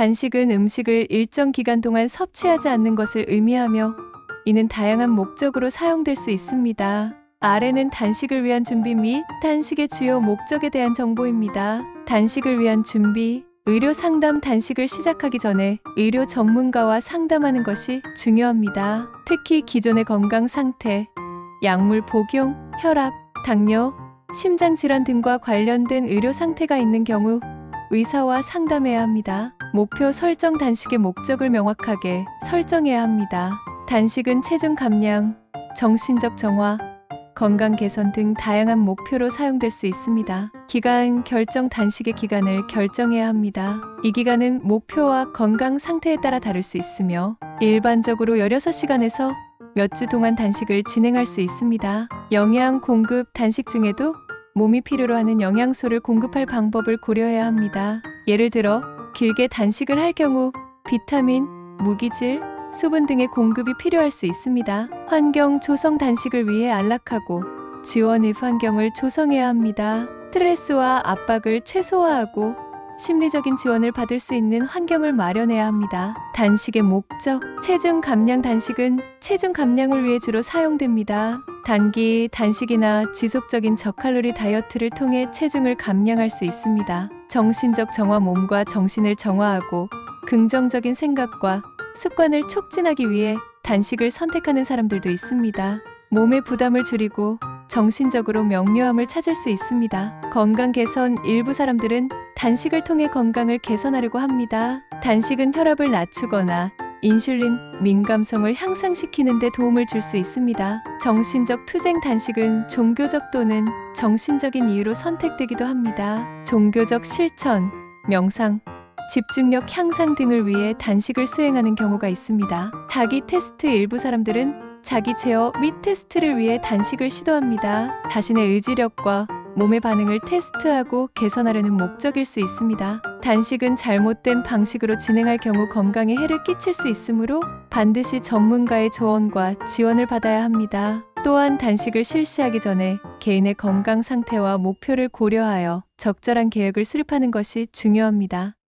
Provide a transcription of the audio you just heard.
단식은 음식을 일정 기간 동안 섭취하지 않는 것을 의미하며 이는 다양한 목적으로 사용될 수 있습니다. 아래는 단식을 위한 준비 및 단식의 주요 목적에 대한 정보입니다. 단식을 위한 준비 의료 상담 단식을 시작하기 전에 의료 전문가와 상담하는 것이 중요합니다. 특히 기존의 건강 상태, 약물 복용, 혈압, 당뇨, 심장 질환 등과 관련된 의료 상태가 있는 경우 의사와 상담해야 합니다. 목표 설정 단식의 목적을 명확하게 설정해야 합니다. 단식은 체중 감량, 정신적 정화, 건강 개선 등 다양한 목표로 사용될 수 있습니다. 기간 결정 단식의 기간을 결정해야 합니다. 이 기간은 목표와 건강 상태에 따라 다를 수 있으며 일반적으로 16시간에서 몇 주 동안 단식을 진행할 수 있습니다. 영양 공급 단식 중에도 몸이 필요로 하는 영양소를 공급할 방법을 고려해야 합니다. 예를 들어 길게 단식을 할 경우 비타민, 무기질, 수분 등의 공급이 필요할 수 있습니다. 환경 조성 단식을 위해 안락하고 지원의 환경을 조성해야 합니다. 스트레스와 압박을 최소화하고 심리적인 지원을 받을 수 있는 환경을 마련해야 합니다. 단식의 목적, 체중 감량 단식은 체중 감량을 위해 주로 사용됩니다. 단기 단식이나 지속적인 저칼로리 다이어트를 통해 체중을 감량할 수 있습니다. 정신적 정화 몸과 정신을 정화하고 긍정적인 생각과 습관을 촉진하기 위해 단식을 선택하는 사람들도 있습니다. 몸의 부담을 줄이고 정신적으로 명료함을 찾을 수 있습니다. 건강 개선 일부 사람들은 단식을 통해 건강을 개선하려고 합니다. 단식은 혈압을 낮추거나 인슐린 민감성을 향상시키는 데 도움을 줄 수 있습니다. 정신적 투쟁 단식은 종교적 또는 정신적인 이유로 선택되기도 합니다. 종교적 실천, 명상, 집중력 향상 등을 위해 단식을 수행하는 경우가 있습니다. 자기 테스트 일부 사람들은 자기 제어 및 테스트를 위해 단식을 시도합니다. 자신의 의지력과 몸의 반응을 테스트하고 개선하려는 목적일 수 있습니다. 단식은 잘못된 방식으로 진행할 경우 건강에 해를 끼칠 수 있으므로 반드시 전문가의 조언과 지원을 받아야 합니다. 또한 단식을 실시하기 전에 개인의 건강 상태와 목표를 고려하여 적절한 계획을 수립하는 것이 중요합니다.